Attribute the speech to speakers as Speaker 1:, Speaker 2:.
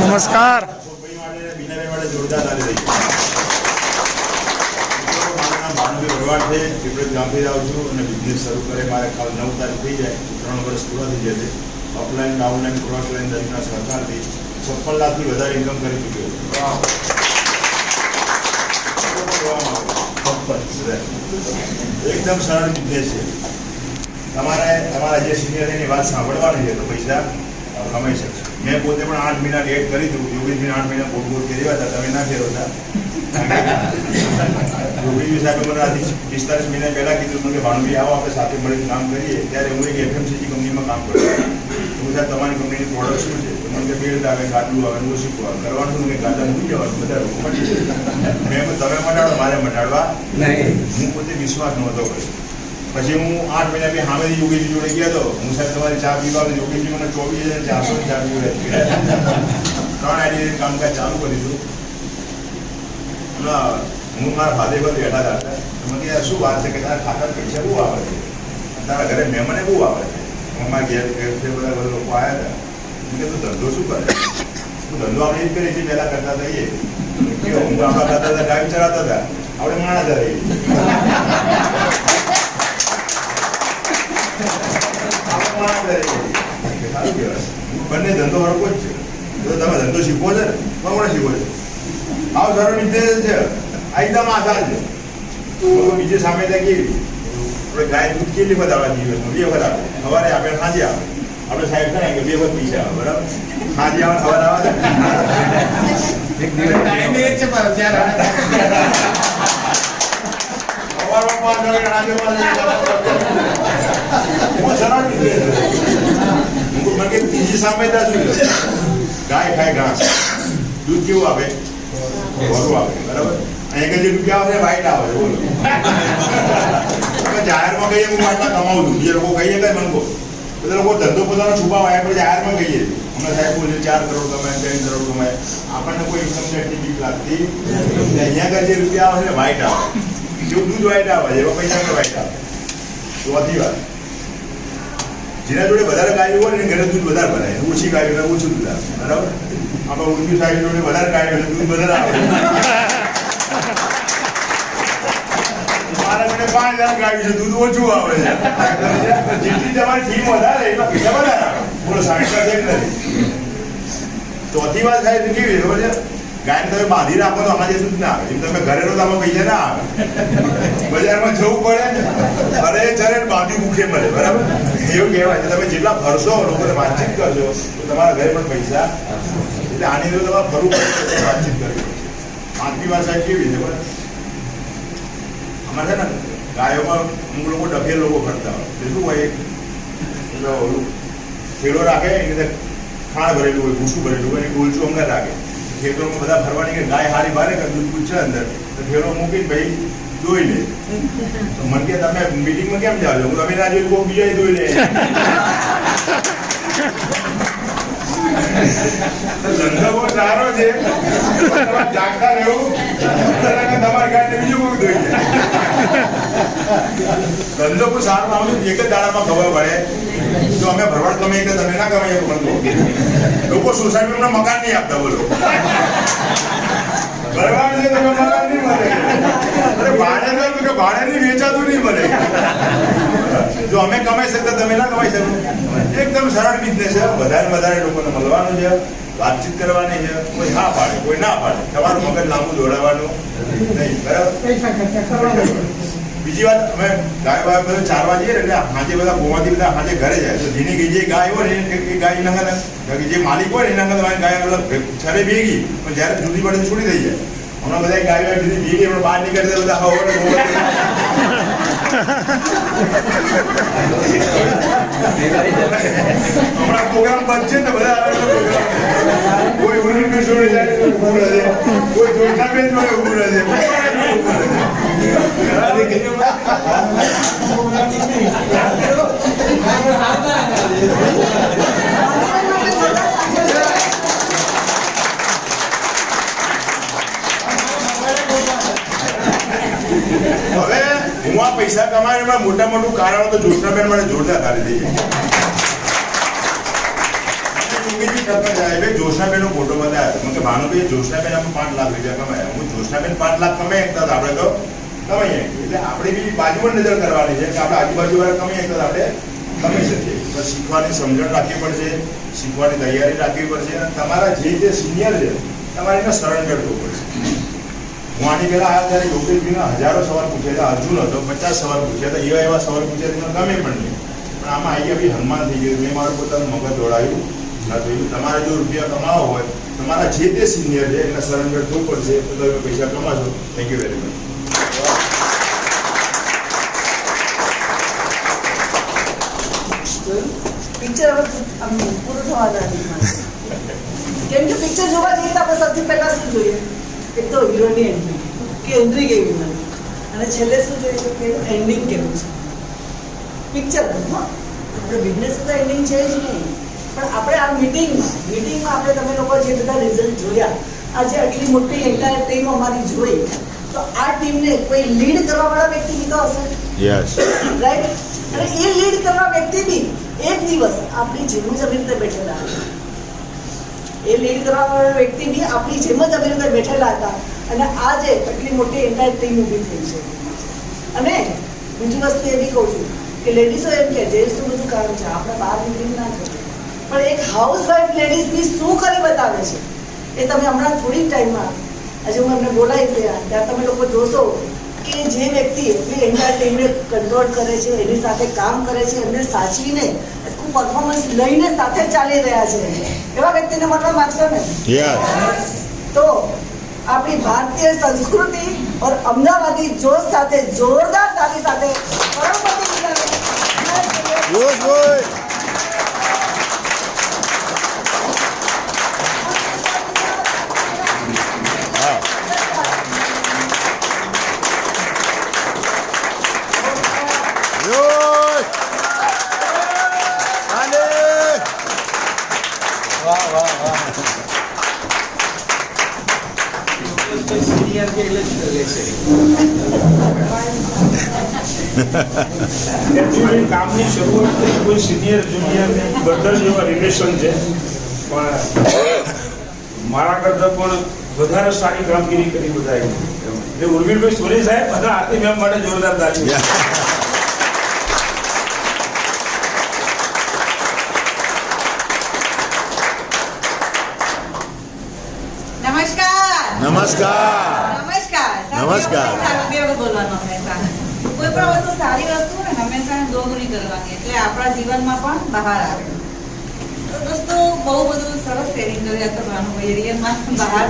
Speaker 1: નમસ્કાર. છે પીપળજ ગામથી આવું છું અને બિઝનેસ શરૂ કરે મારે કાલ નવ તારીખ થઈ જાય ત્રણ વર્ષ પૂરા થઈ જશે ઓફલાઈન ડાઉનલાઈન ક્રોસ લાઈન દરેકના સહકારથી છપ્પન વધારે ઇન્કમ કરી ચૂક્યો એકદમ સરળ બિઝનેસ છે તમારે તમારા જે સિનિયર એની વાત સાંભળવાની છે તો પૈસા કમાઈ શકશો. મેં પોતે પણ આઠ મહિના લેટ કરી દઉં યોગી મહિના આઠ મહિના બોટ બોટ ફેરવ્યા હતા. તમે ના ફેરવતા યોગી સાહેબે મને આથી પિસ્તાલીસ મહિના પહેલાં કીધું મને ભાણુભાઈ આવો આપણે સાથે મળીને કામ કરીએ. ત્યારે હું એક એફએમસીજી કંપનીમાં કામ કરું હું સાહેબ તમારી કંપનીની પ્રોડક્ટ શું છે? મને કે બેલ્ટ આવે ગાડલું આવે હું શીખવા કરવાનું કે ગાડા મૂકી જવાનું બધા. મેં તમે મટાડો મારે મટાડવા. હું પોતે વિશ્વાસ નહોતો કર્યો. પછી હું આઠ મહિના પછી સામેથી યોગીજી જોડે ગયા હતો હું સાહેબ તમારી ચા પીવા યોગીજી મને ચોવીસ હજાર ચારસો ચા પીવડે ત્રણ આઈડી કામકાજ ચાલુ કરીશું હું મારા ફાધર પર બેઠા હતા. મને કે શું વાત છે કે તારા ઠાકર પૈસા બહુ આવે છે? તારા ઘરે મહેમાને બહુ આવે છે. અમારા ઘેર ઘેર બધા બધા લોકો આવ્યા હતા. મેં કીધું, ધંધો શું કરે? હું ધંધો આપણે જ કરીએ છીએ, પહેલાં કરતા થઈએ. હું આપણા કરતા હતા ગાડી ચલાવતા હતા. આપણે માણસ રહીએ બંને ધંધો હરકો જ છે. જો તમે ધંધો શીખવો છે ને કોણ શીખવો છે. આવ સારો બિઝનેસ છે. એકદમ આસાન છે. બીજી સામે ત્યાં કેવી આપણે ગાય દૂધ કેટલી વખત આવે દિવસમાં? બે વખત આવે સવારે આપે સાંજે આવે આપણે સાહેબ થાય કે બે વખત પૈસા આવે બરાબર? સાંજે આવે સવારે આવે સરળ business છે. હું મને કે બીજી સામે ત્યાં શું છે? ગાય ખાય ઘાસ દૂધ કેવું આપે ભરું આપે બરાબર અહીં કે જે રૂપિયા આવે છે વાઈટ આવે છે બોલો તમે જાહેરમાં કહીએ હું આટલા કમાઉં છું બીજા લોકો કહીએ કઈ મને કહો બધા લોકો ધંધો પોતાનો છુપાવે આપણે જાહેરમાં કહીએ અમે સાહેબ બોલે ચાર કરોડ કમાય ત્રણ કરોડ કમાય આપણને કોઈ ઇન્કમ ટેક્સની બીક લાગતી નથી. અહીંયા આગળ જે રૂપિયા આવે છે વાઈટ આવે જેવું દૂધ વાઈટ આવે છે એવા પૈસા પણ વાઈટ આવે ચોથી વાત જેના જોડે વધારે ગાયો હોય એને ઘરે દૂધ વધારે ભરાય ઓછી ગાયો ઓછું દૂધ આવે બરાબર? આપણે ઉર્દુ સાહેબ જોડે વધારે ગાયો એટલે દૂધ વધારે આવે. મારા જોડે પાંચ હજાર ગાયો છે, દૂધ ઓછું આવે છે. જેટલી તમારી ટીમ વધારે, એટલા પૈસા વધારે આવે. બોલો સાઠ તો ચોથી વાત થાય કેવી ખબર છે? ગાયને તમે બાંધી રાખો તો આમાં જે દૂધ ના આવે. તમે ઘરે રહો તો આમાં પૈસા ના આવે. બજારમાં જવું પડે અરે ચરે બાંધી ભૂખે મળે બરાબર? એવું કહેવાય છે. તમે જેટલા ભરશો લોકોને વાતચીત કરશો તો તમારા ઘરે પણ પૈસા એટલે આની અંદર તમારે ફરવું પડે વાતચીત કરવી પાંચમી વાત કેવી છે, બરાબર? અમારે છે ને, ગાયોમાં અમુક લોકો ડફેર લોકો કરતા હોય. તે શું હોય? એટલે ઓલું ખેડો રાખે, એની અંદર ખાણ ભરેલું હોય, ભૂસું ભરેલું હોય એ ગોલચું અમને રાખે ખેતરોમાં બધા ફરવાની કે ગાય હારી ભારે કે દૂધ પૂછે અંદર. તો ફેરો મૂકીને ભાઈ દોઈ લે. તો મને કે, તમે મીટિંગમાં કેમ જાવ હું તમે ના જોઈ કોઈ બીજા જોઈ લે. ધંધો સારો છે. પણ જાગતા રહેવું. તમારે ગાયને બીજું કોઈ જોઈ ધંધો બહુ સારો, આમ એક જ દાડામાં ખબર પડે. જો અમે ભરવાડ તમે એક તમે ના તો મને કહો. લોકો સોસાયટીમાં મકાન નહીં આપતા બોલો જો અમે કમાઈ શકતા તમે ના કમાઈ શકો એકદમ સરળ બિઝનેસ છે વધારે લોકોને મળવાનું છે વાતચીત કરવાની છે કોઈ હા પાડે કોઈ ના પાડે તમારું મગજ લાંબુ દોડાવવાનું નહીં બરાબર બીજી વાત, અમે ગાય બાય બધા ચારવા જઈએ એટલે હાજે બધા ગોવાથી બધા હાજે ઘરે જાય. તો જેની કે જે ગાય હોય ને, એ- ગાય એના ખાતે જે માલિક હોય ને, એના મારી ગાય મતલબ છરે ભેગી, પણ જ્યારે જુદી પડે છોડી થઈ જાય. હમણાં બધા ગાય ગાય જુદી ભેગી પણ બહાર નીકળતા બધા હવા ને હમણાં પ્રોગ્રામ ને, બધા અલગ અલગ program. કોઈ ઉરુન જોડે જાય કોઈ જોઈતા બેન જોડે ઊભું રહે. હવે હું આ પૈસા કમાવાના મોટા મોટું કારણ તો જોશનાબેન મને જોરદાર તારી દઈએ. જાય. નો ફોટો મને કે ભાનુભાઈ જોશનાબેન આપણે પાંચ લાખ રૂપિયા કમાયા. હું જોશનાબેન પાંચ લાખ કમાય આપણે તો કમાઈએ એટલે આપણે બી બાજુ પર નજર કરવાની છે કે આપણે આજુબાજુ કમાઈએ એકતા આપણે કમાઈ શકીએ. તો શીખવાની સમજણ રાખવી પડશે, શીખવાની તૈયારી રાખવી પડશે અને તમારા જે જે સિનિયર છે, તમારે એને સરેન્ડર કરવું પડશે. હું આની પહેલા આવ્યા ત્યારે યોગેશભાઈના હજારો સવાલ પૂછ્યા હતા અર્જુન હતો, પચાસ સવાલ પૂછ્યા હતા, એવા એવા સવાલ પૂછ્યા હતા ગમે પણ નહીં. પણ આમાં આવી બી હનુમાન થઈ ગયું, મેં મારું પોતાનું મગજ દોડાયું ના તમારે જો રૂપિયા કમાવો હોય, તમારા જે તે સિનિયર છે એને સરેન્ડર થવું પડશે, તો તમે પૈસા કમાશો. Thank you very much
Speaker 2: picture હવે પૂરું થવા કેમ કે પિક્ચર જોવા જઈએ તો આપણે સૌથી પહેલા શું જોઈએ એક તો હિરોની એન્ટ્રી કે એન્ટ્રી કેવી બની અને છેલ્લે શું જોઈએ કે એન્ડિંગ કેવું છે પિક્ચર આપણે બિઝનેસ તો એન્ડિંગ છે જ નહીં પણ આપણે આ મિટિંગમાં મિટિંગમાં આપણે તમે લોકો જે બધા રિઝલ્ટ જોયા આજે આટલી મોટી એન્ટાયર ટીમ અમારી જોઈ તો આ ટીમને કોઈ લીડ કરવાવાળા વ્યક્તિ કીધો હશે
Speaker 1: યસ
Speaker 2: રાઈટ અને એ લીડ કરવા વ્યક્તિ બી એક દિવસ આપણી જેમ જ આવી રીતે બેઠેલા એ લીડ કરવા વ્યક્તિ બી આપણી જેમ જ આવી રીતે બેઠેલા હતા અને આજે એટલી મોટી એન્ટાયર ટીમ ઊભી થઈ છે. અને બીજી વસ્તુ એ બી કહું છું કે લેડીઝો એમ કે જેન્ટ્સનું બધું કામ છે? આપણે બહાર નીકળી ના જોઈએ. પણ એક હાઉસ વાઇફ લેડીઝ બી શું કરી બતાવે છે? એ તમે હમણાં થોડી ટાઈમમાં આજે હું એમને બોલાવી ગયા. ત્યાં તમે લોકો જોશો કે જે વ્યક્તિ એટલી એન્ટાયર ટીમને કંટ્રોલ કરે છે એની સાથે કામ કરે છે એમને સાચવીને આખું પરફોર્મન્સ લઈને સાથે ચાલી રહ્યા છે. એવા વ્યક્તિને મળવા માંગશો ને? તો આપણી ભારતીય સંસ્કૃતિ ઓર અમદાવાદી જોશ સાથે જોરદાર તાલી સાથે કરોડપતિ
Speaker 3: એકચ્યુઅલી કામની શરૂઆત કોઈ સિનિયર જુનિયર બધા જ એવા રિલેશન છે પણ મારા કરતાં પણ વધારે સારી કામગીરી કરી બધા એટલે ઉર્મિલભાઈ સોની સાહેબ બધા આરતી મેમ માટે જોરદાર તાલી
Speaker 4: નમસ્કાર.
Speaker 1: નમસ્કાર.
Speaker 4: નમસ્કાર. કોઈ પણ વસ્તુ સારી વસ્તુ ને હંમેશા દોગણી કરવાની. એટલે આપણા જીવનમાં પણ બહાર આવે. તો દોસ્તો બહુ બધું સરસ શેરિંગ કર્યા તમારું એરિયનમાં બહાર.